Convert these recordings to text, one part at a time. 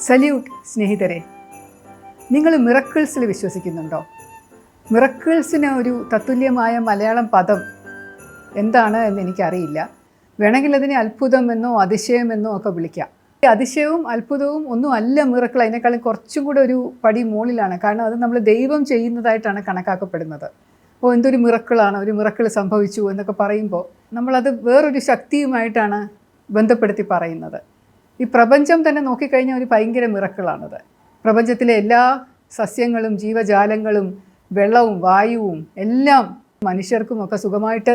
Salute സ്നേഹിതരെ. നിങ്ങൾ മിറക്കിൾസിൽ വിശ്വസിക്കുന്നുണ്ടോ? മിറക്കിൾസിന് ഒരു തത്തുല്യമായ മലയാളം പദം എന്താണ് എന്ന് എനിക്കറിയില്ല. വേണമെങ്കിൽ അതിനെ അത്ഭുതം എന്നോ അതിശയമെന്നോ ഒക്കെ വിളിക്കാം. ഈ അതിശയവും അത്ഭുതവും ഒന്നും അല്ല മിറക്കിൾ. അതിനേക്കാളും കുറച്ചും കൂടെ ഒരു പടി മുകളിലാണ്. കാരണം അത് നമ്മൾ ദൈവം ചെയ്യുന്നതായിട്ടാണ് കണക്കാക്കപ്പെടുന്നത്. ഓ എന്തൊരു മിറക്കിളാണ്. ഒരു മിറക്കിൾ സംഭവിച്ചു എന്നൊക്കെ പറയുമ്പോൾ നമ്മളത് വേറൊരു ശക്തിയുമായിട്ടാണ് ബന്ധപ്പെടുത്തി പറയുന്നത്. ഈ പ്രപഞ്ചം തന്നെ നോക്കിക്കഴിഞ്ഞാൽ ഒരു ഭയങ്കര മിറക്കിളാണത്. പ്രപഞ്ചത്തിലെ എല്ലാ സസ്യങ്ങളും ജീവജാലങ്ങളും വെള്ളവും വായുവും എല്ലാം മനുഷ്യർക്കും ഒക്കെ സുഖമായിട്ട്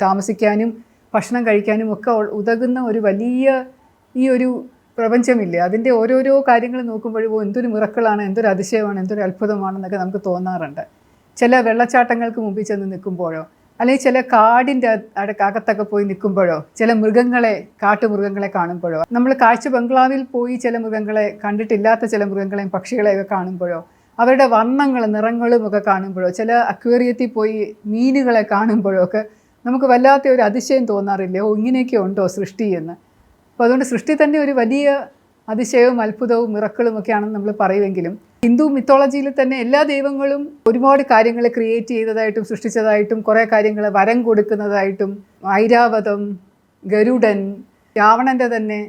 താമസിക്കാനും ഭക്ഷണം കഴിക്കാനും ഒക്കെ ഉതകുന്ന ഒരു വലിയ ഈ ഒരു പ്രപഞ്ചമില്ലേ? അതിന്റെ ഓരോരോ കാര്യങ്ങൾ നോക്കുമ്പോഴും എന്തൊരു മിറക്കിളാണ് എന്തൊരു അതിശയമാണ് എന്തൊരു അത്ഭുതമാണെന്നൊക്കെ നമുക്ക് തോന്നാറുണ്ട്. ചില വെള്ളച്ചാട്ടങ്ങൾക്ക് മുമ്പിൽ ചെന്ന് നിൽക്കുമ്പോഴോ അല്ലെങ്കിൽ ചില കാടിന്റെ അക- അകത്തൊക്കെ പോയി നിൽക്കുമ്പോഴോ ചില മൃഗങ്ങളെ കാട്ടുമൃഗങ്ങളെ കാണുമ്പോഴോ നമ്മൾ കാഴ്ച ബംഗ്ലാവിൽ പോയി ചില മൃഗങ്ങളെ കണ്ടിട്ടില്ലാത്ത ചില മൃഗങ്ങളെയും പക്ഷികളെയൊക്കെ കാണുമ്പോഴോ അവരുടെ വർണങ്ങൾ നിറങ്ങളും ഒക്കെ കാണുമ്പോഴോ ചില അക്വേറിയത്തിൽ പോയി മീനുകളെ കാണുമ്പോഴോ ഒക്കെ നമുക്ക് വല്ലാത്ത ഒരു അതിശയം തോന്നാറില്ലേ? ഓ ഇങ്ങനെയൊക്കെ ഉണ്ടോ സൃഷ്ടി എന്ന്? അപ്പോൾ അതുകൊണ്ട് സൃഷ്ടി തന്നെ ഒരു വലിയ അതിശയവും അത്ഭുതവും മിറക്കളും ഒക്കെയാണെന്ന് നമ്മൾ പറയുമെങ്കിലും ഹിന്ദു മിത്തോളജിയിൽ തന്നെ എല്ലാ ദൈവങ്ങളും ഒരുപാട് കാര്യങ്ങൾ ക്രിയേറ്റ് ചെയ്തതായിട്ടും സൃഷ്ടിച്ചതായിട്ടും കുറേ കാര്യങ്ങൾ വരം കൊടുക്കുന്നതായിട്ടും ഐരാവതം ഗരുഡൻ രാവണന്റെ തന്നെ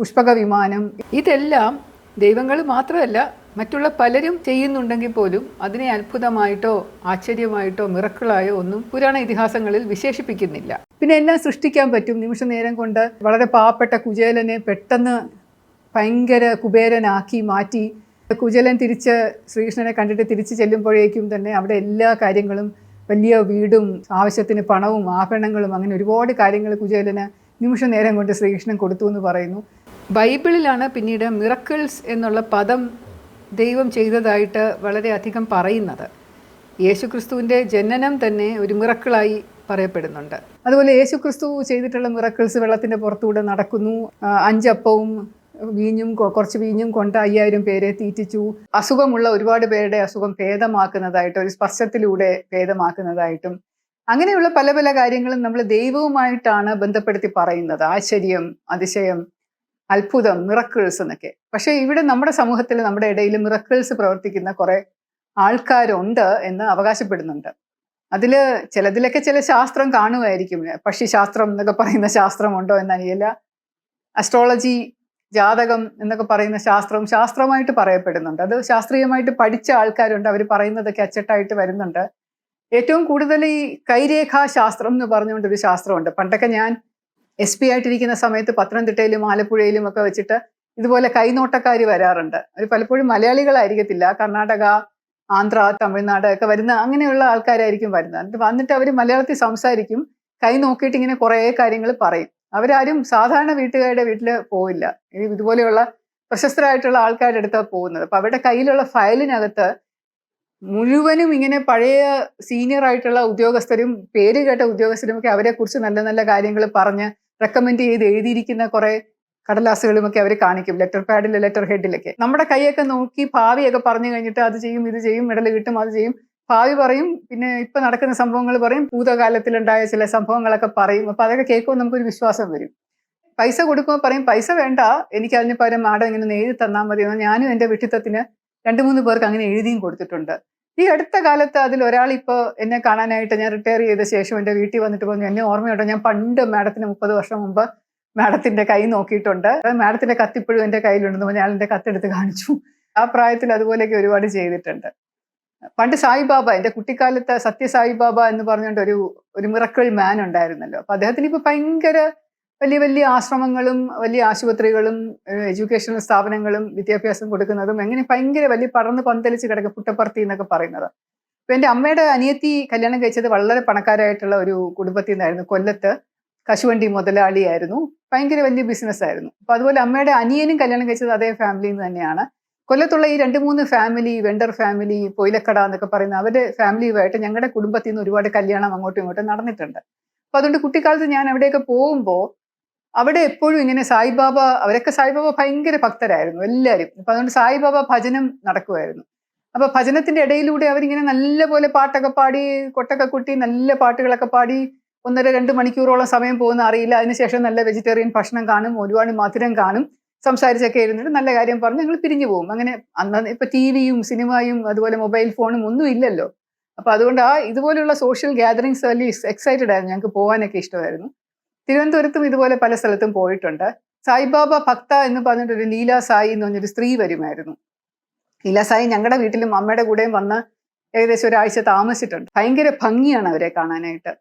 പുഷ്പക വിമാനം ഇതെല്ലാം ദൈവങ്ങൾ മാത്രമല്ല മറ്റുള്ള പലരും ചെയ്യുന്നുണ്ടെങ്കിൽ പോലും അതിനെ അത്ഭുതമായിട്ടോ ആശ്ചര്യമായിട്ടോ മിറക്കിളായോ ഒന്നും പുരാണ ഇതിഹാസങ്ങളിൽ വിശേഷിപ്പിക്കുന്നില്ല. പിന്നെ എല്ലാം സൃഷ്ടിക്കാൻ പറ്റും? നിമിഷ നേരം കൊണ്ട് വളരെ പാവപ്പെട്ട കുചേലനെ പെട്ടെന്ന് ഭയങ്കര കുബേരനാക്കി മാറ്റി കുചേലൻ തിരിച്ച് ശ്രീകൃഷ്ണനെ കണ്ടിട്ട് തിരിച്ചു ചെല്ലുമ്പോഴേക്കും തന്നെ അവിടെ എല്ലാ കാര്യങ്ങളും വലിയ വീടും ആവശ്യത്തിന് പണവും ആഭരണങ്ങളും അങ്ങനെ ഒരുപാട് കാര്യങ്ങൾ കുചേലന് നിമിഷ നേരം കൊണ്ട് ശ്രീകൃഷ്ണൻ കൊടുത്തു എന്ന് പറയുന്നു. ബൈബിളിലാണ് പിന്നീട് മിറക്കിൾസ് എന്നുള്ള പദം ദൈവം ചെയ്തതായിട്ട് വളരെയധികം പറയുന്നത്. യേശുക്രിസ്തുവിന്റെ ജനനം തന്നെ ഒരു മിറക്കിളായി പറയപ്പെടുന്നുണ്ട്. അതുപോലെ യേശുക്രിസ്തു ചെയ്തിട്ടുള്ള മിറക്കിൾസ് വെള്ളത്തിന്റെ പുറത്തൂടെ നടക്കുന്നു. അഞ്ചപ്പവും വീഞ്ഞും കുറച്ച് വീഞ്ഞും കൊണ്ട് അയ്യായിരം പേരെ തീറ്റിച്ചു. അസുഖമുള്ള ഒരുപാട് പേരുടെ അസുഖം ഭേദമാക്കുന്നതായിട്ട് ഒരു സ്പർശത്തിലൂടെ ഭേദമാക്കുന്നതായിട്ടും. അങ്ങനെയുള്ള പല പല കാര്യങ്ങളും നമ്മൾ ദൈവവുമായിട്ടാണ് ബന്ധപ്പെടുത്തി പറയുന്നത്. ആശ്ചര്യം അതിശയം അത്ഭുതം മിറക്കിൾസ് എന്നൊക്കെ. പക്ഷേ ഇവിടെ നമ്മുടെ സമൂഹത്തിൽ നമ്മുടെ ഇടയിൽ മിറക്കിൾസ് പ്രവർത്തിക്കുന്ന കുറെ ആൾക്കാരുണ്ട് എന്ന് അവകാശപ്പെടുന്നുണ്ട്. അതിൽ ചിലതിലൊക്കെ ചില ശാസ്ത്രം കാണുമായിരിക്കും. പക്ഷി ശാസ്ത്രം എന്നൊക്കെ പറയുന്ന ശാസ്ത്രമുണ്ടോ എന്നറിയില്ല അസ്ട്രോളജി ജാതകം എന്നൊക്കെ പറയുന്ന ശാസ്ത്രവും ശാസ്ത്രമായിട്ട് പറയപ്പെടുന്നുണ്ട്. അത് ശാസ്ത്രീയമായിട്ട് പഠിച്ച ആൾക്കാരുണ്ട്. അവർ പറയുന്നതൊക്കെ അച്ചട്ടായിട്ട് വരുന്നുണ്ട്. ഏറ്റവും കൂടുതൽ ഈ കൈരേഖാ ശാസ്ത്രം എന്ന് പറഞ്ഞുകൊണ്ടൊരു ശാസ്ത്രമുണ്ട്. പണ്ടൊക്കെ ഞാൻ എസ് പി ആയിട്ടിരിക്കുന്ന സമയത്ത് പത്തനംതിട്ടയിലും ആലപ്പുഴയിലും ഒക്കെ വെച്ചിട്ട് ഇതുപോലെ കൈനോട്ടക്കാർ വരാറുണ്ട്. അവർ പലപ്പോഴും മലയാളികളായിരിക്കത്തില്ല. കർണാടക ആന്ധ്ര തമിഴ്നാട് ഒക്കെ വരുന്ന അങ്ങനെയുള്ള ആൾക്കാരായിരിക്കും വരുന്നത്. എന്നിട്ട് വന്നിട്ട് അവർ മലയാളത്തിൽ സംസാരിക്കും. കൈ നോക്കിയിട്ട് ഇങ്ങനെ കുറേ കാര്യങ്ങൾ പറയും. അവരാരും സാധാരണ വീട്ടുകാരുടെ വീട്ടിൽ പോവില്ല. ഇതുപോലെയുള്ള പ്രശസ്തരായിട്ടുള്ള ആൾക്കാരുടെ അടുത്താണ് പോകുന്നത്. അപ്പൊ അവരുടെ കയ്യിലുള്ള ഫയലിനകത്ത് മുഴുവനും ഇങ്ങനെ പഴയ സീനിയർ ആയിട്ടുള്ള ഉദ്യോഗസ്ഥരും പേര് കേട്ട ഉദ്യോഗസ്ഥരും ഒക്കെ അവരെ കുറിച്ച് നല്ല നല്ല കാര്യങ്ങൾ പറഞ്ഞ് റെക്കമെൻഡ് ചെയ്ത് എഴുതിയിരിക്കുന്ന കുറെ കടലാസുകളുമൊക്കെ അവർ കാണിക്കും. ലെറ്റർ പാഡിൽ ലെറ്റർ ഹെഡിലൊക്കെ നമ്മുടെ കൈയൊക്കെ നോക്കി ഭാവിയൊക്കെ പറഞ്ഞു കഴിഞ്ഞിട്ട് അത് ചെയ്യും ഇത് ചെയ്യും മെഡൽ കിട്ടും അത് ചെയ്യും. ഭാവി പറയും പിന്നെ ഇപ്പൊ നടക്കുന്ന സംഭവങ്ങൾ പറയും ഭൂതകാലത്തിലുണ്ടായ ചില സംഭവങ്ങളൊക്കെ പറയും. അപ്പൊ അതൊക്കെ കേൾക്കുമ്പോൾ നമുക്കൊരു വിശ്വാസം വരും. പൈസ കൊടുക്കുമ്പോൾ പറയും പൈസ വേണ്ട എനിക്ക് അതിന് പകരം മാഡം ഇങ്ങനെ എഴുതി തന്നാൽ മതി. ഞാനും എന്റെ വിട്ടിത്തത്തിന് രണ്ട് മൂന്ന് പേർക്ക് അങ്ങനെ എഴുതിയും കൊടുത്തിട്ടുണ്ട്. ഈ അടുത്ത കാലത്ത് അതിൽ ഒരാൾ ഇപ്പോൾ എന്നെ കാണാനായിട്ട് ഞാൻ റിട്ടയർ ചെയ്ത ശേഷം എന്റെ വീട്ടിൽ വന്നിട്ട് പറഞ്ഞു എന്നെ ഓർമ്മയുണ്ടോ ഞാൻ പണ്ട് മാഡത്തിന് മുപ്പത് വർഷം മുമ്പ് മാഡത്തിന്റെ കൈ നോക്കിയിട്ടുണ്ട്. മാഡത്തിന്റെ കത്തിപ്പോഴും എന്റെ കയ്യിലുണ്ടെന്ന് പറഞ്ഞാൽ എന്റെ കത്തെടുത്ത് കാണിച്ചു. ആ പ്രായത്തിൽ അതുപോലെയൊക്കെ ഒരുപാട് ചെയ്തിട്ടുണ്ട്. പണ്ട് സായിബാബ എന്റെ കുട്ടിക്കാലത്ത് സത്യ സായിബാബ എന്ന് പറഞ്ഞുകൊണ്ട് ഒരു ഒരു മിറക്കിൾ മാൻ ഉണ്ടായിരുന്നല്ലോ. അപ്പൊ അദ്ദേഹത്തിന് ഇപ്പൊ ഭയങ്കര വലിയ വലിയ ആശ്രമങ്ങളും വലിയ ആശുപത്രികളും എഡ്യൂക്കേഷണൽ സ്ഥാപനങ്ങളും വിദ്യാഭ്യാസം കൊടുക്കുന്നതും എങ്ങനെ ഭയങ്കര വലിയ പടർന്ന് പന്തലിച്ച് കിടക്കുക പുട്ടപ്പർത്തി എന്നൊക്കെ പറയുന്നത്. അപ്പൊ എന്റെ അമ്മയുടെ അനിയത്തി കല്യാണം കഴിച്ചത് വളരെ പണക്കാരായിട്ടുള്ള ഒരു കുടുംബത്തിൽ നിന്നായിരുന്നു. കൊല്ലത്ത് കശുവണ്ടി മുതലാളിയായിരുന്നു. ഭയങ്കര വലിയ ബിസിനസ് ആയിരുന്നു. അപ്പൊ അതുപോലെ അമ്മയുടെ അനിയനും കല്യാണം കഴിച്ചത് അതേ ഫാമിലിയിൽ നിന്ന് തന്നെയാണ്. കൊല്ലത്തുള്ള ഈ രണ്ട് മൂന്ന് ഫാമിലി വെണ്ടർ ഫാമിലി പൊയിലക്കട എന്നൊക്കെ പറയുന്ന അവരുടെ ഫാമിലിയുമായിട്ട് ഞങ്ങളുടെ കുടുംബത്തിൽ നിന്ന് ഒരുപാട് കല്യാണം അങ്ങോട്ടും ഇങ്ങോട്ടും നടന്നിട്ടുണ്ട്. അപ്പൊ അതുകൊണ്ട് കുട്ടിക്കാലത്ത് ഞാൻ അവിടെയൊക്കെ പോകുമ്പോൾ അവിടെ എപ്പോഴും ഇങ്ങനെ സായിബാബ അവരൊക്കെ സായിബാബ ഭയങ്കര ഭക്തരായിരുന്നു എല്ലാവരും അപ്പൊ അതുകൊണ്ട് സായിബാബ ഭജനം നടക്കുമായിരുന്നു അപ്പൊ ഭജനത്തിന്റെ ഇടയിലൂടെ അവരിങ്ങനെ നല്ല പോലെ പാട്ടൊക്കെ പാടി കൊട്ടൊക്കെ കുട്ടി നല്ല പാട്ടുകളൊക്കെ പാടി ഒന്നര രണ്ട് മണിക്കൂറോളം സമയം പോകുന്ന അറിയില്ല. അതിനുശേഷം നല്ല വെജിറ്റേറിയൻ ഭക്ഷണം കാണും ഒരുപാട് മധുരം കാണും. സംസാരിച്ചൊക്കെ ഇരുന്നിട്ട് നല്ല കാര്യം പറഞ്ഞ് ഞങ്ങൾ പിരിഞ്ഞു പോകും. അങ്ങനെ അന്ന് ഇപ്പൊ ടി വിയും സിനിമയും അതുപോലെ മൊബൈൽ ഫോണും ഒന്നും ഇല്ലല്ലോ. അപ്പൊ അതുകൊണ്ട് ആ ഇതുപോലെയുള്ള സോഷ്യൽ ഗ്യാതറിങ്സ് വലിയ എക്സൈറ്റഡ് ആയിരുന്നു. ഞങ്ങൾക്ക് പോകാനൊക്കെ ഇഷ്ടമായിരുന്നു. തിരുവനന്തപുരത്തും ഇതുപോലെ പല സ്ഥലത്തും പോയിട്ടുണ്ട്. സായിബാബ ഭക്ത എന്ന് പറഞ്ഞിട്ടൊരു ലീലാ സായി എന്ന് പറഞ്ഞൊരു സ്ത്രീ വരുമായിരുന്നു. ലീലാ സായി ഞങ്ങളുടെ വീട്ടിലും അമ്മയുടെ കൂടെയും വന്ന് ഏകദേശം ഒരാഴ്ച താമസിച്ചിട്ടുണ്ട്. ഭയങ്കര ഭംഗിയാണ് അവരെ കാണാനായിട്ട്.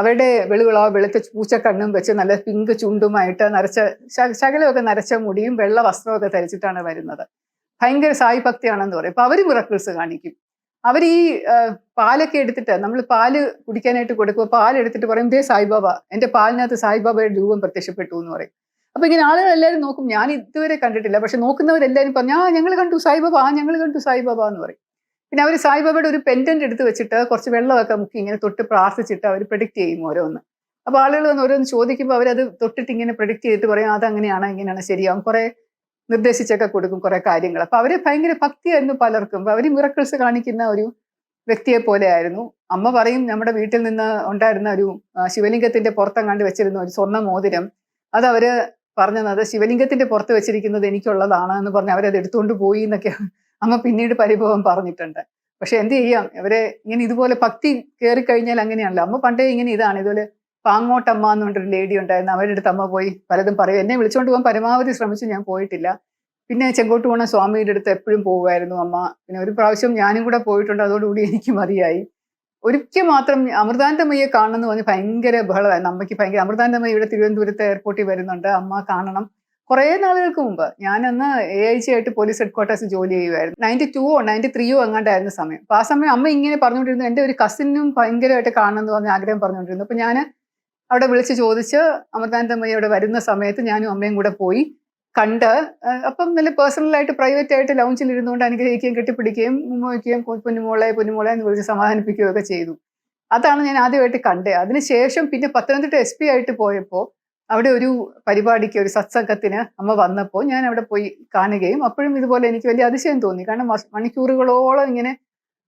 അവരുടെ വെളുകളോ വെളുത്ത പൂച്ചക്കണ്ണും വെച്ച് നല്ല പിങ്ക് ചുണ്ടുമായിട്ട് നരച്ച ശകലമൊക്കെ നരച്ച മുടിയും വെള്ള വസ്ത്രമൊക്കെ ധരിച്ചിട്ടാണ് വരുന്നത്. ഭയങ്കര സായി ഭക്തിയാണെന്ന് പറയും. അപ്പൊ അവർ മിറക്കിൾസ് കാണിക്കും. അവർ ഈ പാലൊക്കെ എടുത്തിട്ട് നമ്മൾ പാൽ കുടിക്കാനായിട്ട് കൊടുക്കുമ്പോൾ പാൽ എടുത്തിട്ട് പറയും ദേ സായിബാബ എന്റെ പാലിനകത്ത് സായിബാബയുടെ രൂപം പ്രത്യക്ഷപ്പെട്ടു എന്ന് പറയും. അപ്പൊ ഇങ്ങനെ ആളുകൾ എല്ലാവരും നോക്കും. ഞാൻ ഇതുവരെ കണ്ടിട്ടില്ല. പക്ഷെ നോക്കുന്നവരെല്ലാവരും പറഞ്ഞു ആ ഞങ്ങൾ കണ്ടു സായിബാബ ആ ഞങ്ങൾ കണ്ടു സായിബാബ എന്ന് പറയും. പിന്നെ അവർ സായിബാബയുടെ ഒരു പെൻഡന്റ് എടുത്ത് വെച്ചിട്ട് കുറച്ച് വെള്ളമൊക്കെ മുക്കി ഇങ്ങനെ തൊട്ട് പ്രാർത്ഥിച്ചിട്ട് അവർ പ്രഡിക്റ്റ് ചെയ്യും ഓരോന്ന്. അപ്പൊ ആളുകൾ വന്ന് ഓരോന്ന് ചോദിക്കുമ്പോൾ അവരത് തൊട്ടിട്ട് ഇങ്ങനെ പ്രഡിക്റ്റ് ചെയ്തിട്ട് പറയും അതങ്ങനെയാണ് ഇങ്ങനെയാണ് ശരിയാവും. കുറേ നിർദ്ദേശിച്ചൊക്കെ കൊടുക്കും കുറേ കാര്യങ്ങൾ അപ്പോൾ അവർ ഭയങ്കര ഭക്തിയായിരുന്നു പലർക്കും. അവർ മിറക്കിൾസ് കാണിക്കുന്ന ഒരു വ്യക്തിയെ പോലെ ആയിരുന്നു. അമ്മ പറയും നമ്മുടെ വീട്ടിൽ നിന്ന് ഉണ്ടായിരുന്ന ഒരു ശിവലിംഗത്തിന്റെ പുറത്തെങ്ങാണ്ട് വെച്ചിരുന്ന ഒരു സ്വർണ മോതിരം അത് അവർ പറഞ്ഞത് ശിവലിംഗത്തിന്റെ പുറത്ത് വെച്ചിരിക്കുന്നത് എനിക്കുള്ളതാണ് എന്ന് പറഞ്ഞ് അവരത് എടുത്തുകൊണ്ട് പോയി എന്നൊക്കെ അമ്മ പിന്നീട് പരിഭവം പറഞ്ഞിട്ടുണ്ട്. പക്ഷെ എന്ത് ചെയ്യാം? ഇവരെ ഇങ്ങനെ ഇതുപോലെ ഭക്തി കയറി കഴിഞ്ഞാൽ അങ്ങനെയാണല്ലോ. അമ്മ പണ്ടേ ഇങ്ങനെ ഇതാണ്. ഇതുപോലെ പാങ്ങോട്ടമ്മ എന്ന് പറഞ്ഞൊരു ലേഡി ഉണ്ടായിരുന്നു. അവരുടെ അടുത്ത് അമ്മ പോയി പലതും പറയും. എന്നെ വിളിച്ചുകൊണ്ട് പോകാൻ പരമാവധി ശ്രമിച്ചു. ഞാൻ പോയിട്ടില്ല. പിന്നെ ചെങ്കോട്ട് പോണ സ്വാമിയുടെ അടുത്ത് എപ്പോഴും പോകുമായിരുന്നു അമ്മ. പിന്നെ ഒരു പ്രാവശ്യം ഞാനും കൂടെ പോയിട്ടുണ്ട്. അതോടുകൂടി എനിക്ക് മതിയായി. ഒരിക്കൽ മാത്രം അമൃതാനന്ദമയ്യെ കാണണമെന്ന് പറഞ്ഞ് ഭയങ്കര ബഹളമായിരുന്നു. അമ്മയ്ക്ക് ഭയങ്കര അമൃതാനന്ദമയ്യ ഇവിടെ തിരുവനന്തപുരത്ത് എയർപോർട്ടിൽ വരുന്നുണ്ട്. അമ്മ കാണണം. കുറേ നാളുകൾക്ക് മുമ്പ് ഞാനന്ന് എ ഐ ജി ആയിട്ട് പോലീസ് ഹെഡ്ക്വാർട്ടേഴ്സ് ജോലി ചെയ്യുമായിരുന്നു നയന്റി ടുവോ നയന്റി ത്രീയോ എങ്ങാണ്ടായിരുന്ന സമയം. അപ്പൊ ആ സമയം അമ്മ ഇങ്ങനെ പറഞ്ഞുകൊണ്ടിരുന്നു. എന്റെ ഒരു കസിനും ഭയങ്കരമായിട്ട് കാണണം എന്ന് പറഞ്ഞ ആഗ്രഹം പറഞ്ഞുകൊണ്ടിരുന്നു. അപ്പോൾ ഞാൻ അവിടെ വിളിച്ച് ചോദിച്ച് അമൃതാനന്ദമയ്യ അവിടെ വരുന്ന സമയത്ത് ഞാനും അമ്മയും കൂടെ പോയി കണ്ട് അപ്പം നല്ല പേഴ്സണലായിട്ട് പ്രൈവറ്റ് ആയിട്ട് ലൗഞ്ചിൽ ഇരുന്നുകൊണ്ട് അനുഗ്രഹിക്കുകയും കെട്ടിപ്പിടിക്കുകയും മുമ്പോയ്ക്കുകയും വയ്ക്കുകയും "കു- പൊന്നുമോളെ പൊന്നുമോളെ എന്ന് വിളിച്ച് സമാധാനിപ്പിക്കുകയൊക്കെ ചെയ്തു. അതാണ് ഞാൻ ആദ്യമായിട്ട് കണ്ടത്. അതിനുശേഷം പിന്നെ പത്തനംതിട്ട എസ് പി ആയിട്ട് പോയപ്പോൾ അവിടെ ഒരു പരിപാടിക്ക് ഒരു സത്സംഗത്തിന് അമ്മ വന്നപ്പോൾ ഞാൻ അവിടെ പോയി കാണുകയും അപ്പോഴും ഇതുപോലെ എനിക്ക് വലിയ അതിശയം തോന്നി. കാരണം മണിക്കൂറുകളോളം ഇങ്ങനെ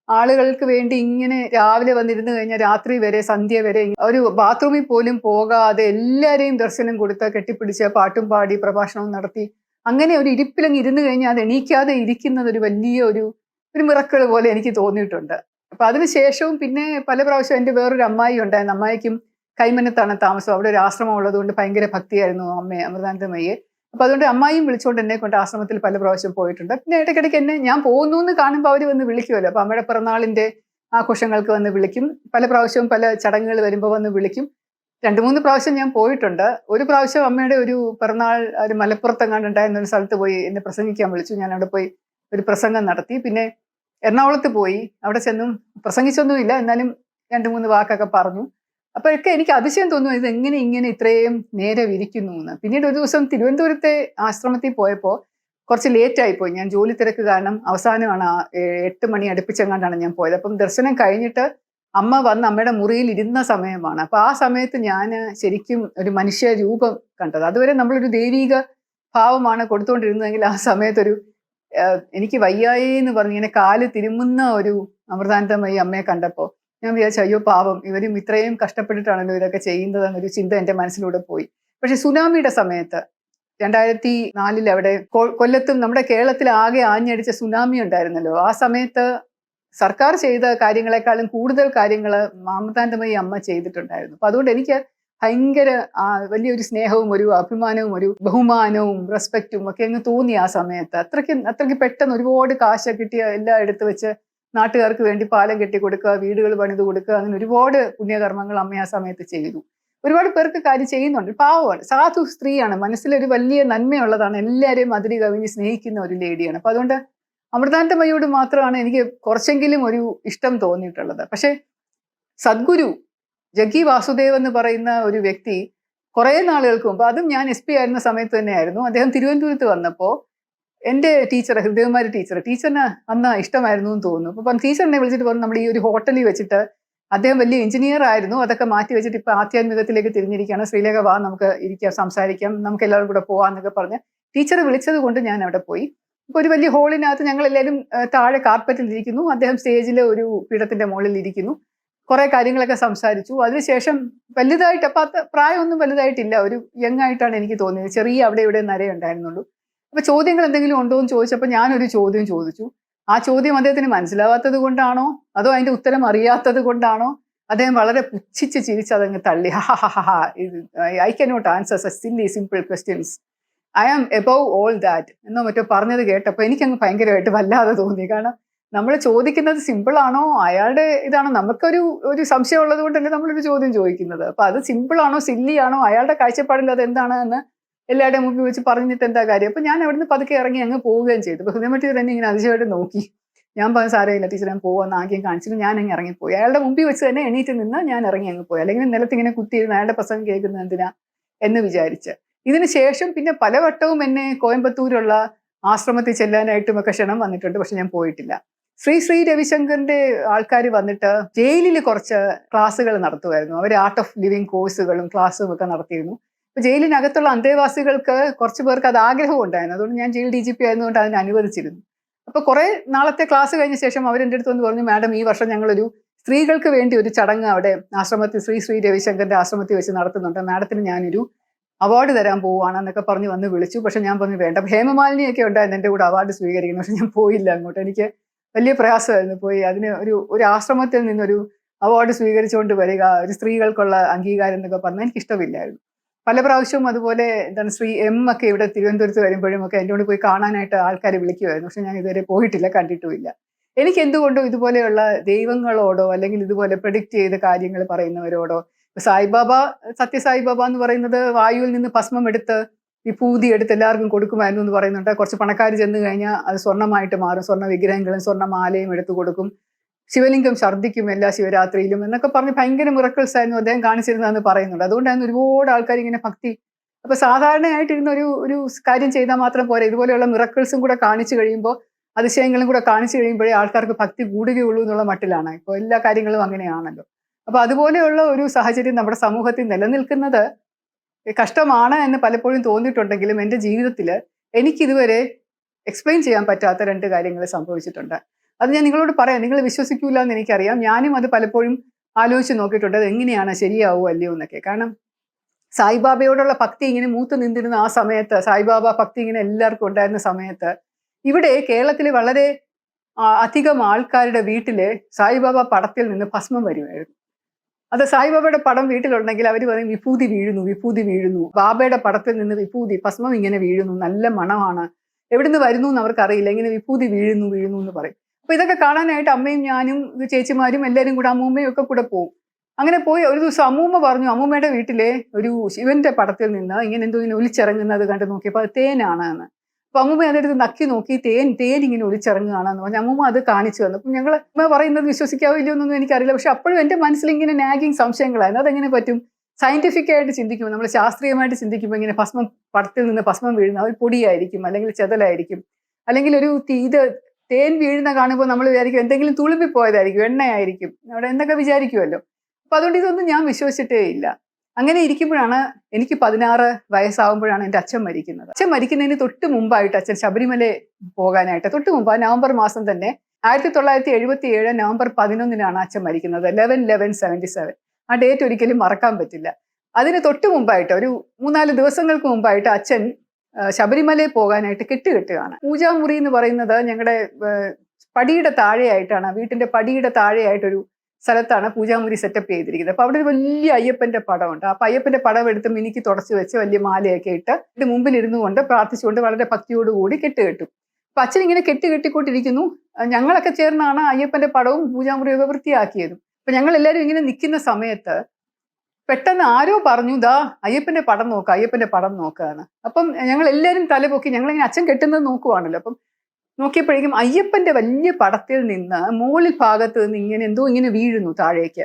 ആളുകൾക്ക് വേണ്ടി ഇങ്ങനെ രാവിലെ വന്നിരുന്നു കഴിഞ്ഞാൽ രാത്രി വരെ സന്ധ്യ വരെ ഒരു ബാത്റൂമിൽ പോലും പോകാതെ എല്ലാവരെയും ദർശനം കൊടുത്ത് കെട്ടിപ്പിടിച്ച് പാട്ടും പാടി പ്രഭാഷണവും നടത്തി അങ്ങനെ ഒരു ഇരിപ്പിലങ്ങ് ഇരുന്ന് കഴിഞ്ഞാൽ അത് എണീക്കാതെ ഇരിക്കുന്നത് ഒരു വലിയ ഒരു ഒരു മിറക്കൾ പോലെ എനിക്ക് തോന്നിയിട്ടുണ്ട്. അപ്പൊ അതിനുശേഷവും പിന്നെ പല പ്രാവശ്യം എന്റെ വേറൊരു അമ്മായി ഉണ്ടായിരുന്നു. അമ്മായിക്കും കൈമനത്താണ് താമസം. അവിടെ ഒരു ആശ്രമം ഉള്ളതുകൊണ്ട് ഭയങ്കര ഭക്തിയായിരുന്നു അമ്മയെ അമൃതാനന്ദമയ്യെ അപ്പൊ അതുകൊണ്ട് അമ്മായിയും വിളിച്ചുകൊണ്ട് എന്നെ കൊണ്ട് ആശ്രമത്തിൽ പല പ്രാവശ്യം പോയിട്ടുണ്ട്. പിന്നെ ഇടയ്ക്കിടയ്ക്ക് എന്നെ ഞാൻ പോകുന്നു എന്ന് കാണുമ്പോൾ അവർ വന്ന് വിളിക്കുമല്ലോ അപ്പൊ അമ്മയുടെ പിറന്നാളിന്റെ ആഘോഷങ്ങൾക്ക് വന്ന് വിളിക്കും. പല പ്രാവശ്യവും പല ചടങ്ങുകൾ വരുമ്പോൾ വന്ന് വിളിക്കും. രണ്ട് മൂന്ന് പ്രാവശ്യം ഞാൻ പോയിട്ടുണ്ട്. ഒരു പ്രാവശ്യം അമ്മയുടെ ഒരു പിറന്നാൾ ഒരു മലപ്പുറത്തെങ്ങാണ്ട് ഉണ്ടായിരുന്ന ഒരു സ്ഥലത്ത് പോയി എന്നെ പ്രസംഗിക്കാൻ വിളിച്ചു. ഞാൻ അവിടെ പോയി ഒരു പ്രസംഗം നടത്തി. പിന്നെ എറണാകുളത്ത് പോയി. അവിടെ ചെന്നും പ്രസംഗിച്ചൊന്നുമില്ല. എന്നാലും രണ്ട് മൂന്ന് വാക്കൊക്കെ പറഞ്ഞു. അപ്പോഴൊക്കെ എനിക്ക് അതിശയം തോന്നുന്നു ഇത് എങ്ങനെ ഇങ്ങനെ ഇത്രയും നേരെ വിരിക്കുന്നു എന്ന്. പിന്നീട് ഒരു ദിവസം തിരുവനന്തപുരത്തെ ആശ്രമത്തിൽ പോയപ്പോൾ കുറച്ച് ലേറ്റ് ആയിപ്പോയി. ഞാൻ ജോലി തിരക്ക് കാരണം അവസാനമാണ് എട്ട് മണി അടുപ്പിച്ചെങ്ങാണ്ടാണ് ഞാൻ പോയത്. അപ്പം ദർശനം കഴിഞ്ഞിട്ട് അമ്മ വന്ന് അമ്മയുടെ മുറിയിൽ ഇരുന്ന സമയമാണ്. അപ്പൊ ആ സമയത്ത് ഞാൻ ശരിക്കും ഒരു മനുഷ്യ രൂപം കണ്ടത്. അതുവരെ നമ്മളൊരു ദൈവിക ഭാവമാണ് കൊടുത്തുകൊണ്ടിരുന്നതെങ്കിൽ ആ സമയത്തൊരു എനിക്ക് വയ്യായി എന്ന് പറഞ്ഞ് ഇങ്ങനെ കാൽ തിരുമുന്ന ഒരു അമൃതാനന്ദമയി അമ്മയെ കണ്ടപ്പോൾ ഞാൻ വിചാരിച്ചു അയ്യോ പാവം ഇവരും ഇത്രയും കഷ്ടപ്പെട്ടിട്ടാണല്ലോ ഇതൊക്കെ ചെയ്യുന്നത് എന്നൊരു ചിന്ത എന്റെ മനസ്സിലൂടെ പോയി. പക്ഷെ സുനാമിയുടെ സമയത്ത് രണ്ടായിരത്തി നാലിൽ അവിടെ കൊല്ലത്തും നമ്മുടെ കേരളത്തിൽ ആകെ ആഞ്ഞടിച്ച സുനാമി ഉണ്ടായിരുന്നല്ലോ. ആ സമയത്ത് സർക്കാർ ചെയ്ത കാര്യങ്ങളെക്കാളും കൂടുതൽ കാര്യങ്ങൾ മാമതാന്തമയി അമ്മ ചെയ്തിട്ടുണ്ടായിരുന്നു. അപ്പൊ അതുകൊണ്ട് എനിക്ക് ഭയങ്കര വലിയൊരു സ്നേഹവും ഒരു അഭിമാനവും ഒരു ബഹുമാനവും റെസ്പെക്റ്റും ഒക്കെ അങ്ങ് തോന്നി ആ സമയത്ത്. അത്രയ്ക്ക് അത്രയ്ക്ക് പെട്ടെന്ന് ഒരുപാട് കാശ കിട്ടിയ എല്ലാം എടുത്തു വെച്ച് നാട്ടുകാർക്ക് വേണ്ടി പാലം കെട്ടി കൊടുക്കുക വീടുകൾ പണിത് കൊടുക്കുക അങ്ങനെ ഒരുപാട് പുണ്യകർമ്മങ്ങൾ അമ്മ ആ സമയത്ത് ചെയ്തു. ഒരുപാട് പേർക്ക് കാര്യം ചെയ്യുന്നുണ്ട്. പാവമാണ്. സാധു സ്ത്രീയാണ്. മനസ്സിലൊരു വലിയ നന്മയുള്ളതാണ്. എല്ലാവരെയും അതിരി കവിഞ്ഞ് സ്നേഹിക്കുന്ന ഒരു ലേഡിയാണ്. അപ്പൊ അതുകൊണ്ട് അമൃതാന്തമയോട് മാത്രമാണ് എനിക്ക് കുറച്ചെങ്കിലും ഒരു ഇഷ്ടം തോന്നിയിട്ടുള്ളത്. പക്ഷേ സദ്ഗുരു ജഗ്ഗി വാസുദേവ് എന്ന് പറയുന്ന ഒരു വ്യക്തി കുറേ നാളുകൾക്ക് മുമ്പ് അതും ഞാൻ എസ് പി ആയിരുന്ന സമയത്ത് തന്നെയായിരുന്നു. അദ്ദേഹം തിരുവനന്തപുരത്ത് വന്നപ്പോൾ എന്റെ ടീച്ചർ ഹൃദയകുമാരി ടീച്ചർ ടീച്ചറിന് അന്ന് ഇഷ്ടമായിരുന്നു എന്ന് തോന്നുന്നു. അപ്പം ടീച്ചറിനെ വിളിച്ചിട്ട് പറഞ്ഞു നമ്മൾ ഈ ഒരു ഹോട്ടലിൽ വെച്ചിട്ട് അദ്ദേഹം വലിയ എഞ്ചിനീയർ ആയിരുന്നു. അതൊക്കെ മാറ്റി വെച്ചിട്ട് ഇപ്പൊ ആധ്യാത്മികത്തിലേക്ക് തിരിഞ്ഞിരിക്കുകയാണ്. ശ്രീലേഖ വാ നമുക്ക് ഇരിക്കാം സംസാരിക്കാം. നമുക്ക് എല്ലാവരും കൂടെ പോവാന്നൊക്കെ പറഞ്ഞ് ടീച്ചർ വിളിച്ചത് കൊണ്ട് ഞാൻ അവിടെ പോയി. അപ്പോൾ ഒരു വലിയ ഹോളിനകത്ത് ഞങ്ങൾ എല്ലാവരും താഴെ കാർപ്പറ്റിൽ ഇരിക്കുന്നു. അദ്ദേഹം സ്റ്റേജിലെ ഒരു പീഠത്തിന്റെ മുകളിൽ ഇരിക്കുന്നു. കുറേ കാര്യങ്ങളൊക്കെ സംസാരിച്ചു. അതിനുശേഷം വലുതായിട്ട് അപ്പൊ അത് പ്രായമൊന്നും വലുതായിട്ടില്ല. ഒരു യങ് ആയിട്ടാണ് എനിക്ക് തോന്നിയത്. ചെറിയ അവിടെ ഇവിടെ നരയുണ്ടായിരുന്നുള്ളൂ. അപ്പൊ ചോദ്യങ്ങൾ എന്തെങ്കിലും ഉണ്ടോ എന്ന് ചോദിച്ചപ്പോൾ ഞാനൊരു ചോദ്യം ചോദിച്ചു. ആ ചോദ്യം അദ്ദേഹത്തിന് മനസ്സിലാവാത്തത് കൊണ്ടാണോ? അതോ അതിന്റെ ഉത്തരം അറിയാത്തത് കൊണ്ടാണോ? അദ്ദേഹം വളരെ പുച്ഛിച്ച് ചിരിച്ച് അതങ്ങ് തള്ളി. I not answer such silly simple questions I am above all that എന്നോ മറ്റോ പറഞ്ഞത് കേട്ടപ്പോൾ എനിക്കങ്ങ് ഭയങ്കരമായിട്ട് വല്ലാതെ തോന്നി. കാരണം നമ്മൾ ചോദിക്കുന്നത് സിമ്പിളാണോ അയാളുടെ ഇതാണോ? നമുക്കൊരു ഒരു സംശയം ഉള്ളത് കൊണ്ടല്ലേ നമ്മളൊരു ചോദ്യം ചോദിക്കുന്നത്. അപ്പൊ അത് സിമ്പിളാണോ സില്ലിയാണോ അയാളുടെ കാഴ്ചപ്പാടിൽ അത് എന്താണ് എന്ന് എല്ലാവരുടെയും മുമ്പിൽ വെച്ച് പറഞ്ഞിട്ട് എന്താ കാര്യം? അപ്പൊ ഞാൻ അവിടുന്ന് പതുക്കെ ഇറങ്ങി അങ്ങ് പോവുകയും ചെയ്തു. അപ്പൊ ഹൃദയമ ടീച്ചർ എന്നെ ഇങ്ങനെ അതിശയമായിട്ട് നോക്കി. ഞാൻ പറഞ്ഞു സാരമില്ല ടീച്ചർ ഞാൻ പോവാന്ന് ആദ്യം കാണിച്ചിട്ട് ഞാൻ അങ്ങ് ഇറങ്ങിപ്പോയി അയാളുടെ മുമ്പിൽ വെച്ച് തന്നെ എണീറ്റ് നിന്ന് ഞാൻ ഇറങ്ങി അങ്ങ് പോയി. അല്ലെങ്കിൽ നിലത്ത് ഇങ്ങനെ കുത്തിയിരുന്ന് അയാളുടെ പ്രസംഗം കേൾക്കുന്നത് എന്തിനാ എന്ന് വിചാരിച്ച്. ഇതിന് ശേഷം പിന്നെ പലവട്ടവും എന്നെ കോയമ്പത്തൂരുള്ള ആശ്രമത്തിൽ ചെല്ലാനായിട്ടും ഒക്കെ ക്ഷണം വന്നിട്ടുണ്ട്. പക്ഷെ ഞാൻ പോയിട്ടില്ല. ശ്രീ ശ്രീ രവിശങ്കറിന്റെ ആൾക്കാർ വന്നിട്ട് ജയിലിൽ കുറച്ച് ക്ലാസ്സുകൾ നടത്തുമായിരുന്നു. അവർ ആർട്ട് ഓഫ് ലിവിങ് കോഴ്സുകളും ക്ലാസ്സും ഒക്കെ നടത്തിയിരുന്നു. അപ്പൊ ജയിലിനകത്തുള്ള അന്തേവാസികൾക്ക് കുറച്ച് പേർക്ക് അത് ആഗ്രഹം ഉണ്ടായിരുന്നു അതുകൊണ്ട് ഞാൻ ജയിൽ ഡി ജി പി ആയതുകൊണ്ട് അതിനെ അനുവദിച്ചിരുന്നു. അപ്പൊ കുറെ നാളത്തെ ക്ലാസ് കഴിഞ്ഞ ശേഷം അവരെന്റെ അടുത്ത് വന്ന് പറഞ്ഞു മാഡം ഈ വർഷം ഞങ്ങളൊരു സ്ത്രീകൾക്ക് വേണ്ടി ഒരു ചടങ്ങ് അവിടെ ആശ്രമത്തിൽ ശ്രീ ശ്രീ രവിശങ്കറിന്റെ ആശ്രമത്തിൽ വെച്ച് നടത്തുന്നുണ്ട്. മാഡത്തിന് ഞാനൊരു അവാർഡ് തരാൻ പോവുകയാണ് എന്നൊക്കെ പറഞ്ഞ് വന്ന് വിളിച്ചു. പക്ഷെ ഞാൻ പറഞ്ഞു വേണ്ട ഹേമമാലിനിയൊക്കെ ഉണ്ടായിരുന്നു എന്റെ കൂടെ അവാർഡ് സ്വീകരിക്കുന്നു പക്ഷെ ഞാൻ പോയില്ല അങ്ങോട്ട്. എനിക്ക് വലിയ പ്രയാസമായിരുന്നു പോയി. അതിന് ഒരു ഒരു ആശ്രമത്തിൽ നിന്നൊരു അവാർഡ് സ്വീകരിച്ചുകൊണ്ട് വരിക ഒരു സ്ത്രീകൾക്കുള്ള അംഗീകാരം എന്നൊക്കെ പറഞ്ഞാൽ എനിക്ക് ഇഷ്ടമില്ലായിരുന്നു പല പ്രാവശ്യവും അതുപോലെ എന്താണ് ശ്രീ എം ഒക്കെ ഇവിടെ തിരുവനന്തപുരത്ത് വരുമ്പോഴും ഒക്കെ എന്റെ കൂടെ പോയി കാണാനായിട്ട് ആൾക്കാരെ വിളിക്കുമായിരുന്നു. പക്ഷെ ഞാൻ ഇതുവരെ പോയിട്ടില്ല കണ്ടിട്ടുമില്ല. എനിക്ക് എന്തുകൊണ്ടോ ഇതുപോലെയുള്ള ദൈവങ്ങളോടോ അല്ലെങ്കിൽ ഇതുപോലെ പ്രഡിക്റ്റ് ചെയ്ത കാര്യങ്ങൾ പറയുന്നവരോടോ സായിബാബ സത്യസായിബാബ എന്ന് പറയുന്നത് വായുവിൽ നിന്ന് ഭസ്മം എടുത്ത് വിഭൂതി എടുത്ത് എല്ലാവർക്കും കൊടുക്കുമായിരുന്നു എന്ന് പറയുന്നുണ്ട്. കുറച്ച് പണക്കാർ ചെന്ന് കഴിഞ്ഞാൽ അത് സ്വർണമായിട്ട് മാറും. സ്വർണ വിഗ്രഹങ്ങളും സ്വർണ മാലയും എടുത്തു കൊടുക്കും. ശിവലിംഗം ഛർദ്ദിക്കും എല്ലാ ശിവരാത്രിയിലും എന്നൊക്കെ പറഞ്ഞ് ഭയങ്കര മിറക്കിൾസ് ആയിരുന്നു അദ്ദേഹം കാണിച്ചിരുന്നതെന്ന് പറയുന്നുണ്ട്. അതുകൊണ്ടായിരുന്നു ഒരുപാട് ആൾക്കാർ ഇങ്ങനെ ഭക്തി. അപ്പൊ സാധാരണയായിട്ടിരുന്ന ഒരു ഒരു കാര്യം ചെയ്താൽ മാത്രം പോരെ. ഇതുപോലെയുള്ള മിറക്കിൾസും കൂടെ കാണിച്ചു കഴിയുമ്പോൾ അതിശയങ്ങളും കൂടെ കാണിച്ചു കഴിയുമ്പോഴേ ആൾക്കാർക്ക് ഭക്തി കൂടുകയുള്ളൂ എന്നുള്ള മട്ടിലാണ്. ഇപ്പോൾ എല്ലാ കാര്യങ്ങളും അങ്ങനെയാണല്ലോ. അപ്പൊ അതുപോലെയുള്ള ഒരു സാഹചര്യം നമ്മുടെ സമൂഹത്തിൽ നിലനിൽക്കുന്നത് കഷ്ടമാണ് എന്ന് പലപ്പോഴും തോന്നിയിട്ടുണ്ടെങ്കിലും എന്റെ ജീവിതത്തിൽ എനിക്കിതുവരെ എക്സ്പ്ലെയിൻ ചെയ്യാൻ പറ്റാത്ത രണ്ട് കാര്യങ്ങൾ സംഭവിച്ചിട്ടുണ്ട്. അത് ഞാൻ നിങ്ങളോട് പറയാം. നിങ്ങൾ വിശ്വസിക്കൂല എന്ന് എനിക്കറിയാം. ഞാനും അത് പലപ്പോഴും ആലോചിച്ച് നോക്കിയിട്ടുണ്ട്. അത് എങ്ങനെയാണ്? ശരിയാവോ? അല്ലയോ? എന്നൊക്കെ. കാരണം സായിബാബയോടുള്ള ഭക്തി ഇങ്ങനെ മൂത്ത് നിന്നിരുന്ന ആ സമയത്ത് സായിബാബ ഭക്തി ഇങ്ങനെ എല്ലാവർക്കും ഉണ്ടായിരുന്ന സമയത്ത് ഇവിടെ കേരളത്തിൽ വളരെ അധികം ആൾക്കാരുടെ വീട്ടിൽ സായിബാബ പടത്തിൽ നിന്ന് ഭസ്മം വരുമായിരുന്നു. അത് സായിബാബയുടെ പടം വീട്ടിലുണ്ടെങ്കിൽ അവർ പറയും വിഭൂതി വീഴുന്നു വിഭൂതി വീഴുന്നു. ബാബയുടെ പടത്തിൽ നിന്ന് വിഭൂതി ഭസ്മം ഇങ്ങനെ വീഴുന്നു. നല്ല മണമാണ്. എവിടുന്ന് വരുന്നു എന്ന് അവർക്കറിയില്ല. ഇങ്ങനെ വിഭൂതി വീഴുന്നു വീഴുന്നു എന്ന് പറയും. അപ്പൊ ഇതൊക്കെ കാണാനായിട്ട് അമ്മയും ഞാനും ചേച്ചിമാരും എല്ലാവരും കൂടെ അമ്മൂമ്മയും ഒക്കെ കൂടെ പോകും അങ്ങനെ പോയി ഒരു ദിവസം അമ്മൂമ്മ പറഞ്ഞു അമ്മൂമ്മയുടെ വീട്ടിലെ ഒരു ശിവന്റെ പടത്തിൽ നിന്ന് ഇങ്ങനെ എന്തോ ഇങ്ങനെ ഒലിച്ചിറങ്ങുന്നത് കണ്ട് നോക്കിയപ്പോൾ അത് തേനാണ് എന്ന് അപ്പൊ അമ്മൂമ്മ അതെടുത്ത് നക്കി നോക്കി തേൻ തേൻ ഇങ്ങനെ ഒലിച്ചിറങ്ങുകയാണെന്ന് പറഞ്ഞു അമ്മൂമ്മ അത് കാണിച്ചു തന്നു. അപ്പം ഞങ്ങൾ അമ്മ പറയുന്നത് വിശ്വസിക്കാവോ എന്നൊന്നും എനിക്കറിയില്ല. പക്ഷെ അപ്പോഴും എന്റെ മനസ്സിൽ ഇങ്ങനെ നാഗിങ് സംശയങ്ങളായിരുന്നു. അതെങ്ങനെ പറ്റും? സയന്റിഫിക് ആയിട്ട് ചിന്തിക്കുമ്പോൾ നമ്മൾ ശാസ്ത്രീയമായിട്ട് ചിന്തിക്കുമ്പോൾ ഇങ്ങനെ ഭസ്മം പടത്തിൽ നിന്ന് ഭസ്മം വീഴുന്ന ഒരു പൊടിയായിരിക്കും അല്ലെങ്കിൽ ചെതലായിരിക്കും അല്ലെങ്കിൽ ഒരു ഇത് തേൻ വീഴുന്ന കാണുമ്പോൾ നമ്മൾ വിചാരിക്കും എന്തെങ്കിലും തുളുമ്പി പോയതായിരിക്കും എണ്ണയായിരിക്കും. അവിടെ എന്തൊക്കെ വിചാരിക്കുമല്ലോ അപ്പൊ അതുകൊണ്ട് ഇതൊന്നും ഞാൻ വിശ്വസിച്ചിട്ടേ ഇല്ല. അങ്ങനെ ഇരിക്കുമ്പോഴാണ് എനിക്ക് പതിനാറ് വയസ്സാകുമ്പോഴാണ് എന്റെ അച്ഛൻ മരിക്കുന്നത്. അച്ഛൻ മരിക്കുന്നതിന് തൊട്ട് മുമ്പായിട്ട് അച്ഛൻ ശബരിമല പോകാനായിട്ട് തൊട്ട് മുമ്പ് നവംബർ മാസം തന്നെ ആയിരത്തി തൊള്ളായിരത്തി എഴുപത്തി ഏഴ് നവംബർ പതിനൊന്നിനാണ് അച്ഛൻ മരിക്കുന്നത്. ലെവൻ ലെവൻ സെവന്റി സെവൻ ആ ഡേറ്റ് ഒരിക്കലും മറക്കാൻ പറ്റില്ല. അതിന് തൊട്ട് മുമ്പായിട്ട് ഒരു മൂന്നാൽ ദിവസങ്ങൾക്ക് മുമ്പായിട്ട് അച്ഛൻ ശബരിമലയിൽ പോകാനായിട്ട് കെട്ടുകെട്ടുകയാണ് പൂജാമുറി എന്ന് പറയുന്നത് ഞങ്ങളുടെ പടിയുടെ താഴെയായിട്ടാണ് വീട്ടിന്റെ പടിയുടെ താഴെയായിട്ടൊരു സ്ഥലത്താണ് പൂജാമുറി സെറ്റപ്പ് ചെയ്തിരിക്കുന്നത്. അപ്പൊ അവിടെ ഒരു വലിയ അയ്യപ്പന്റെ പടമുണ്ട് അപ്പൊ അയ്യപ്പന്റെ പടം എടുത്ത് മിനിക്ക് തുടച്ചു വെച്ച് വലിയ മാലയൊക്കെ ഇട്ട് അതിന്റെ മുമ്പിൽ ഇരുന്നു കൊണ്ട് പ്രാർത്ഥിച്ചുകൊണ്ട് വളരെ ഭക്തിയോടുകൂടി കെട്ടുകെട്ടും അപ്പൊ അച്ഛൻ ഇങ്ങനെ കെട്ട് കെട്ടിക്കൊണ്ടിരിക്കുന്നു. അഹ് ഞങ്ങളൊക്കെ ചേർന്നാണ് അയ്യപ്പന്റെ പടവും പൂജാമുറിയൊക്കെ വൃത്തിയാക്കിയതും. അപ്പൊ ഞങ്ങൾ എല്ലാവരും ഇങ്ങനെ നിൽക്കുന്ന സമയത്ത് പെട്ടെന്ന് ആരോ പറഞ്ഞു ദാ അയ്യപ്പന്റെ പടം നോക്കുക അയ്യപ്പന്റെ പടം നോക്കുകയാണ് അപ്പം ഞങ്ങൾ എല്ലാവരും തലപൊക്കി ഞങ്ങൾ ഇങ്ങനെ അച്ഛൻ കെട്ടുന്നത് നോക്കുവാണല്ലോ. അപ്പം നോക്കിയപ്പോഴേക്കും അയ്യപ്പന്റെ വലിയ പടത്തിൽ നിന്ന് മുകളിൽ ഭാഗത്ത് നിന്ന് ഇങ്ങനെ എന്തോ ഇങ്ങനെ വീഴുന്നു താഴേക്ക്.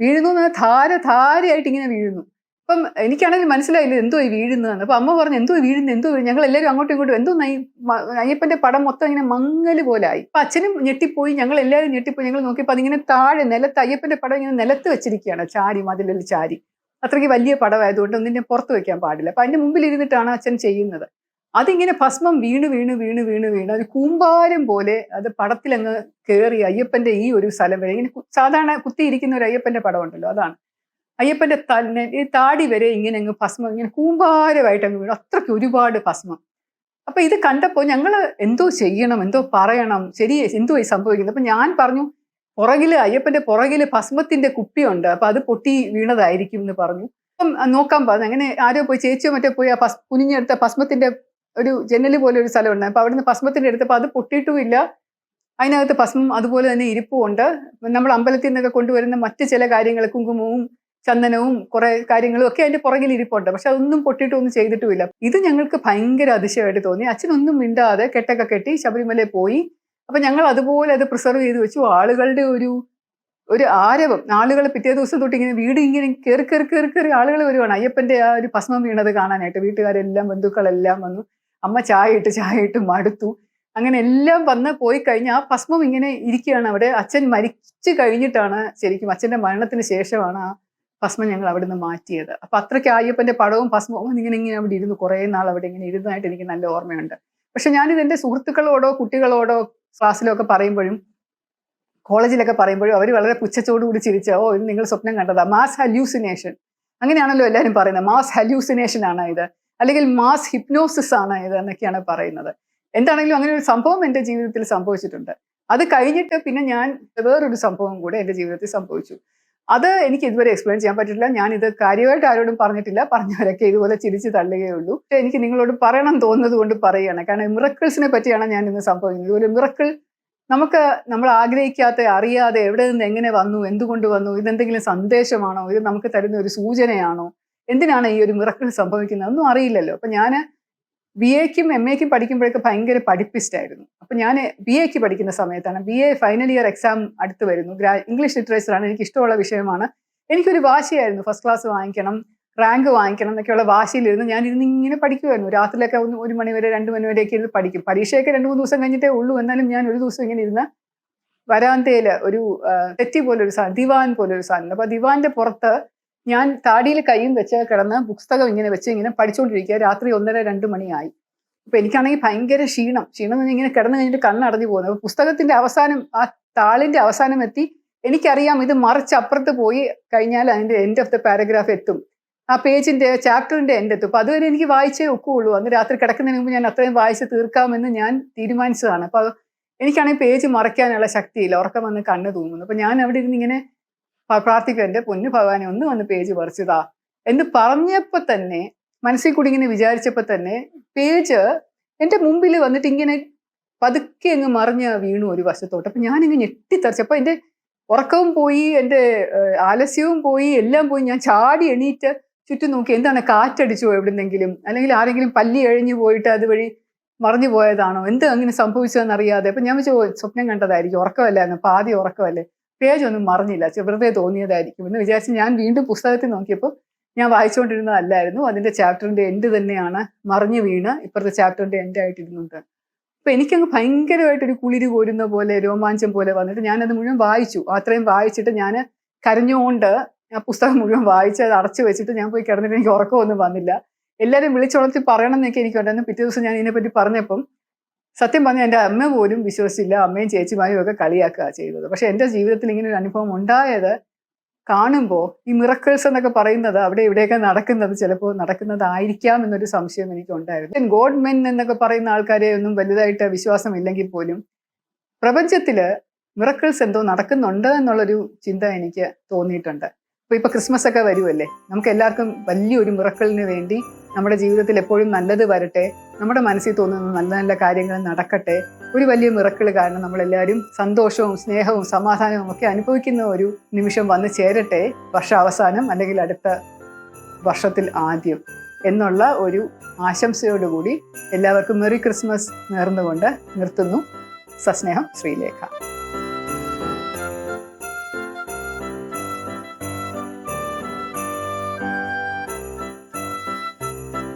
വീഴുന്നു എന്ന് ധാര ധാരയായിട്ട് ഇങ്ങനെ വീഴുന്നു. അപ്പം എനിക്കാണെങ്കിൽ മനസ്സിലായില്ല എന്തോ ഈ വീഴുന്നതെന്ന് അപ്പൊ അമ്മ പറഞ്ഞു എന്തോ വീഴുന്നു എന്തോ വീഴുന്നു?" ഞങ്ങൾ എല്ലാവരും അങ്ങോട്ടും ഇങ്ങോട്ടും എന്തോ നൈ അയ്യപ്പന്റെ പടം മൊത്തം ഇങ്ങനെ മങ്ങൽ പോലെ ആയി. അപ്പൊ അച്ഛനും ഞെട്ടിപ്പോയി ഞങ്ങൾ എല്ലാവരും ഞെട്ടിപ്പോയി. ഞങ്ങൾ നോക്കിയപ്പോൾ അതിങ്ങനെ താഴെ നിലത്ത് അയ്യപ്പന്റെ പടം ഇങ്ങനെ നിലത്ത് വെച്ചിരിക്കുകയാണ് ചാരി മതിലിൽ ചാരി. അത്രയ്ക്ക് വലിയ പടമായതുകൊണ്ട് ഒന്നിനെ പുറത്ത് വെക്കാൻ പാടില്ല. അപ്പൊ അതിന്റെ മുമ്പിൽ ഇരുന്നിട്ടാണ് അച്ഛൻ ചെയ്യുന്നത്. അതിങ്ങനെ ഭസ്മം വീണ് വീണ് വീണ് വീണ് വീണ്. ഒരു കൂമ്പാരം പോലെ അത് പടത്തിലങ്ങ് കയറി അയ്യപ്പന്റെ ഈ ഒരു സ്ഥലം വരെ. ഇങ്ങനെ സാധാരണ കുത്തിയിരിക്കുന്ന ഒരു അയ്യപ്പന്റെ പടം ഉണ്ടല്ലോ അതാണ്. അയ്യപ്പന്റെ തന്നെ ഈ താടി വരെ ഇങ്ങനെ അങ്ങ് ഭസ്മം ഇങ്ങനെ കൂമ്പാരമായിട്ട് അങ്ങ് വീണു. അത്രയ്ക്ക് ഒരുപാട് ഭസ്മം. അപ്പം ഇത് കണ്ടപ്പോൾ ഞങ്ങൾ എന്തോ ചെയ്യണം എന്തോ പറയണം ശരി എന്തോ ഈ സംഭവിക്കുന്നത്? അപ്പം ഞാൻ പറഞ്ഞു പുറകിൽ അയ്യപ്പന്റെ പുറകിൽ ഭസ്മത്തിന്റെ കുപ്പിയുണ്ട്. അപ്പം അത് പൊട്ടി വീണതായിരിക്കും എന്ന് പറഞ്ഞു. അപ്പം നോക്കാൻ പറഞ്ഞു. അങ്ങനെ ആരോ പോയി ചേച്ചിയോ മറ്റോ പോയി ആ ഭസ് കുനിഞ്ഞെടുത്ത ഭസ്മത്തിന്റെ ഒരു ജനൽ പോലെ ഒരു സ്ഥലമുണ്ട്. അപ്പോൾ അവിടുന്ന് ഭസ്മത്തിന്റെ എടുത്തപ്പോൾ അത് പൊട്ടിയിട്ടുമില്ല അതിനകത്ത് ഭസ്മം അതുപോലെ തന്നെ ഇരിപ്പുമുണ്ട് നമ്മൾ അമ്പലത്തിൽ നിന്നൊക്കെ കൊണ്ടുവരുന്ന മറ്റ് ചില കാര്യങ്ങൾ കുങ്കുമവും ചന്ദനവും കുറെ കാര്യങ്ങളും ഒക്കെ അതിന്റെ പുറകിൽ ഇരിപ്പുണ്ട്. പക്ഷെ അതൊന്നും പൊട്ടിയിട്ടൊന്നും ചെയ്തിട്ടുമില്ല. ഇത് ഞങ്ങൾക്ക് ഭയങ്കര അതിശയമായിട്ട് തോന്നി. അച്ഛനൊന്നും മിണ്ടാതെ കെട്ടൊക്കെ കെട്ടി ശബരിമലയിൽ പോയി. അപ്പൊ ഞങ്ങൾ അതുപോലെ അത് പ്രിസർവ് ചെയ്ത് വെച്ചു. ആളുകളുടെ ഒരു ഒരു ആരവം. ആളുകൾ പിറ്റേ ദിവസം തൊട്ട് ഇങ്ങനെ വീട് ഇങ്ങനെ കയറി കയറി കയറി കയറി ആളുകൾ വരുവാണ്. അയ്യപ്പന്റെ ആ ഒരു ഭസ്മം വീണത് കാണാനായിട്ട്. വീട്ടുകാരെല്ലാം ബന്ധുക്കളെല്ലാം വന്നു. അമ്മ ചായ ഇട്ട് ചായ ഇട്ട് മടുത്തു. അങ്ങനെ എല്ലാം വന്ന് പോയി കഴിഞ്ഞ് ആ ഭസ്മം ഇങ്ങനെ ഇരിക്കുകയാണ് അവിടെ. അച്ഛൻ മരിച്ചു കഴിഞ്ഞിട്ടാണ് ശരിക്കും അച്ഛന്റെ മരണത്തിന് ശേഷമാണ് ആ ഭസ്മം ഞങ്ങൾ അവിടെ നിന്ന് മാറ്റിയത്. അപ്പൊ അത്രയ്ക്ക് അയ്യപ്പന്റെ പടവും ഭസ്മവും ഇങ്ങനെ ഇങ്ങനെ അവിടെ ഇരുന്ന്. കുറേ നാൾ അവിടെ ഇങ്ങനെ ഇരുന്നതായിട്ട് എനിക്ക് നല്ല ഓർമ്മയുണ്ട്. പക്ഷെ ഞാനിത് എന്റെ സുഹൃത്തുക്കളോടോ കുട്ടികളോടോ ക്ലാസ്സിലോ ഒക്കെ പറയുമ്പോഴും കോളേജിലൊക്കെ പറയുമ്പോഴും അവർ വളരെ പുച്ഛത്തോടു കൂടി ചിരിച്ച ഓ ഇത് നിങ്ങൾ സ്വപ്നം കണ്ടതാ. മാസ് ഹല്യൂസിനേഷൻ അങ്ങനെയാണല്ലോ എല്ലാവരും പറയുന്നത്. മാസ് ഹല്യൂസിനേഷൻ ആണ് ഇത്. അല്ലെങ്കിൽ മാസ് ഹിപ്നോസിസ് ആണ് ഇത് എന്നൊക്കെയാണ് പറയുന്നത്. എന്താണെങ്കിലും അങ്ങനെ ഒരു സംഭവം എന്റെ ജീവിതത്തിൽ സംഭവിച്ചിട്ടുണ്ട്. അത് കഴിഞ്ഞിട്ട് പിന്നെ ഞാൻ വേറൊരു സംഭവം കൂടെ എന്റെ ജീവിതത്തിൽ സംഭവിച്ചു. അത് എനിക്ക് ഇതുവരെ എക്സ്പ്ലെയിൻ ചെയ്യാൻ പറ്റില്ല ഞാൻ ഇത് കാര്യമായിട്ട് ആരോടും പറഞ്ഞിട്ടില്ല. പറഞ്ഞവരൊക്കെ ഇതുപോലെ ചിരിച്ചു തള്ളുകയുള്ളൂ. പക്ഷേ എനിക്ക് നിങ്ങളോട് പറയണം തോന്നുന്നത് കൊണ്ട് പറയുകയാണ്. കാരണം മിറക്കിൾസിനെ പറ്റിയാണ് ഞാൻ ഇന്ന് സംഭവിക്കുന്നത്. ഇതുപോലെ മിറക്കിൾ നമുക്ക് നമ്മൾ ആഗ്രഹിക്കാത്ത അറിയാതെ എവിടെ നിന്ന് എങ്ങനെ വന്നു എന്തുകൊണ്ട് വന്നു ഇതെന്തെങ്കിലും സന്ദേശമാണോ ഇത് നമുക്ക് തരുന്ന ഒരു സൂചനയാണോ എന്തിനാണ് ഈ ഒരു മിറക്കിൾ സംഭവിക്കുന്നത്? ഒന്നും അറിയില്ലല്ലോ. അപ്പൊ ഞാൻ ബി എക്കും എം എക്കും പഠിക്കുമ്പോഴൊക്കെ ഭയങ്കര പഠിപ്പിസ്റ്റായിരുന്നു. അപ്പം ഞാൻ ബി എക്ക് പഠിക്കുന്ന സമയത്താണ് B A final year exam അടുത്ത് വരുന്നു. ഗ്രാ ഇംഗ്ലീഷ് ലിറ്ററേച്ചറാണ് എനിക്ക് ഇഷ്ടമുള്ള വിഷയമാണ്. എനിക്കൊരു വാശിയായിരുന്നു. ഫസ്റ്റ് ക്ലാസ് വാങ്ങിക്കണം റാങ്ക് വാങ്ങിക്കണം എന്നൊക്കെയുള്ള വാശിയിലിരുന്ന് ഞാൻ ഇരുന്ന് ഇങ്ങനെ പഠിക്കുമായിരുന്നു രാത്രിയിലൊക്കെ ഒന്ന് ഒരു മണിവരെ രണ്ട് മണിവരെയൊക്കെ ഇരുന്ന് പഠിക്കും. പരീക്ഷയൊക്കെ രണ്ട് മൂന്ന് ദിവസം കഴിഞ്ഞിട്ടേ ഉള്ളൂ. എന്നാലും ഞാൻ ഒരു ദിവസം ഇങ്ങനെ ഇരുന്ന് വരാന്തയിൽ ഒരു തെറ്റി പോലെ ഒരു സാധനം ദിവാൻ പോലെ ഒരു സാധനം അപ്പോൾ ദിവാന്റെ പുറത്ത് ഞാൻ താടിയിൽ കൈയും വെച്ച് കിടന്ന് പുസ്തകം ഇങ്ങനെ വെച്ച് ഇങ്ങനെ പഠിച്ചുകൊണ്ടിരിക്കുക രാത്രി ഒന്നര രണ്ട് മണിയായി. അപ്പൊ എനിക്കാണെങ്കിൽ ഭയങ്കര ക്ഷീണം. ക്ഷീണം എന്ന് ഇങ്ങനെ കിടന്നു കഴിഞ്ഞിട്ട് കണ്ണടഞ്ഞു പോകുന്നത്. അപ്പൊ പുസ്തകത്തിന്റെ അവസാനം ആ താളിന്റെ അവസാനം എത്തി. എനിക്കറിയാം ഇത് മറിച്ച് അപ്പുറത്ത് പോയി കഴിഞ്ഞാൽ അതിന്റെ എൻഡ് ഓഫ് ദ പാരഗ്രാഫ് എത്തും. ആ പേജിന്റെ ചാപ്റ്ററിന്റെ എൻഡ് എത്തും. അപ്പൊ അതുവരെ എനിക്ക് വായിച്ചേ ഒക്കുള്ളൂ. അന്ന് രാത്രി കിടക്കുന്നതിന് മുമ്പ് ഞാൻ അത്രയും വായിച്ച് തീർക്കാമെന്ന് ഞാൻ തീരുമാനിച്ചതാണ്. അപ്പൊ എനിക്കാണെങ്കിൽ പേജ് മറയ്ക്കാനുള്ള ശക്തിയില്ല. ഉറക്കം വന്ന് കണ്ണ് തൂങ്ങുന്നു. അപ്പൊ ഞാൻ അവിടെ ഇരുന്ന് ഇങ്ങനെ പ്രാർത്ഥിക്കും എന്റെ പൊന്നു ഭഗവാനെ ഒന്ന് വന്ന് പേജ് പറിച്ചതാ. എന്ന് പറഞ്ഞപ്പോൾ തന്നെ മനസ്സിൽ കൂടി ഇങ്ങനെ വിചാരിച്ചപ്പോൾ തന്നെ പേജ് എന്റെ മുമ്പിൽ വന്നിട്ട് ഇങ്ങനെ പതുക്കെ അങ്ങ് മറിഞ്ഞ് വീണു ഒരു വശത്തോട്ട്. അപ്പൊ ഞാനിങ്ങ് ഞെട്ടിത്തറിച്ചപ്പോൾ എന്റെ ഉറക്കവും പോയി എന്റെ ആലസ്യവും പോയി എല്ലാം പോയി ഞാൻ ചാടി എണീറ്റ് ചുറ്റും നോക്കി എന്താണ് കാറ്റടിച്ചോ എവിടുന്നെങ്കിലും? അല്ലെങ്കിൽ ആരെങ്കിലും പല്ലി എഴിഞ്ഞു പോയിട്ട് അതുവഴി മറിഞ്ഞു പോയതാണോ? എന്ത് അങ്ങനെ സംഭവിച്ചതെന്ന് അറിയാതെ അപ്പൊ ഞാൻ വെച്ചു സ്വപ്നം കണ്ടതായിരിക്കും ഉറക്കമല്ലായിരുന്നു പാതി ഉറക്കമല്ലേ? പേജ് ഒന്നും മറിഞ്ഞില്ല വെറുതെ തോന്നിയതായിരിക്കും എന്ന് വിചാരിച്ച് ഞാൻ വീണ്ടും പുസ്തകത്തിൽ നോക്കിയപ്പോൾ ഞാൻ വായിച്ചുകൊണ്ടിരുന്നതല്ലായിരുന്നു അതിന്റെ ചാപ്റ്ററിന്റെ എൻഡ് തന്നെയാണ് മറിഞ്ഞു വീണ് ഇപ്പുറത്തെ ചാപ്റ്ററിന്റെ എൻഡ് ആയിട്ടിരുന്നുണ്ട് അപ്പം എനിക്കങ്ങ് ഭയങ്കരമായിട്ടൊരു കുളിരി കോരുന്ന പോലെ രോമാഞ്ചം പോലെ വന്നിട്ട് ഞാനത് മുഴുവൻ വായിച്ചു. അത്രയും വായിച്ചിട്ട് ഞാൻ കരഞ്ഞുകൊണ്ട് ആ പുസ്തകം മുഴുവൻ വായിച്ച് അത് അടച്ചു വെച്ചിട്ട് ഞാൻ പോയി കിടന്നിട്ട് എനിക്ക് ഉറക്കമൊന്നും വന്നില്ല. എല്ലാവരും വിളിച്ചുണർത്തി പറയണം എന്നൊക്കെ എനിക്കുണ്ടായിരുന്നു പിറ്റേ ദിവസം ഞാൻ ഇതിനെപ്പറ്റി പറഞ്ഞപ്പം സത്യം പറഞ്ഞാൽ എന്റെ അമ്മ പോലും വിശ്വസിച്ചില്ല. അമ്മയും ചേച്ചിമാരും ഒക്കെ കളിയാക്കുക ചെയ്തത്. പക്ഷെ എന്റെ ജീവിതത്തിൽ ഇങ്ങനെ ഒരു അനുഭവം ഉണ്ടായത് കാണുമ്പോൾ ഈ മിറക്കിൾസ് എന്നൊക്കെ പറയുന്നത് അവിടെ ഇവിടെയൊക്കെ നടക്കുന്നത് ചിലപ്പോൾ നടക്കുന്നതായിരിക്കാം എന്നൊരു സംശയം എനിക്ക് ഉണ്ടായിരുന്നു ഗോഡ് മെൻ എന്നൊക്കെ പറയുന്ന ആൾക്കാരെ ഒന്നും വലുതായിട്ട് വിശ്വാസം ഇല്ലെങ്കിൽ പോലും പ്രപഞ്ചത്തിൽ മിറക്കിൾസ് എന്തോ നടക്കുന്നുണ്ട് എന്നുള്ളൊരു ചിന്ത എനിക്ക് തോന്നിയിട്ടുണ്ട്. അപ്പോൾ ഇപ്പോൾ ക്രിസ്മസ് ഒക്കെ വരുമല്ലേ നമുക്ക് എല്ലാവർക്കും വലിയൊരു മിറക്കിളിന് വേണ്ടി നമ്മുടെ ജീവിതത്തിൽ എപ്പോഴും നല്ലത് വരട്ടെ നമ്മുടെ മനസ്സിൽ തോന്നുന്ന നല്ല നല്ല കാര്യങ്ങൾ നടക്കട്ടെ ഒരു വലിയ മിറക്കിൾ കാരണം നമ്മളെല്ലാവരും സന്തോഷവും സ്നേഹവും സമാധാനവും ഒക്കെ അനുഭവിക്കുന്ന ഒരു നിമിഷം വന്നു ചേരട്ടെ വർഷാവസാനം അല്ലെങ്കിൽ അടുത്ത വർഷത്തിൽ ആദ്യം എന്നുള്ള ഒരു ആശംസയോടുകൂടി എല്ലാവർക്കും മെറി ക്രിസ്മസ് നേർന്നുകൊണ്ട് നിർത്തുന്നു. സസ്നേഹം ശ്രീലേഖ.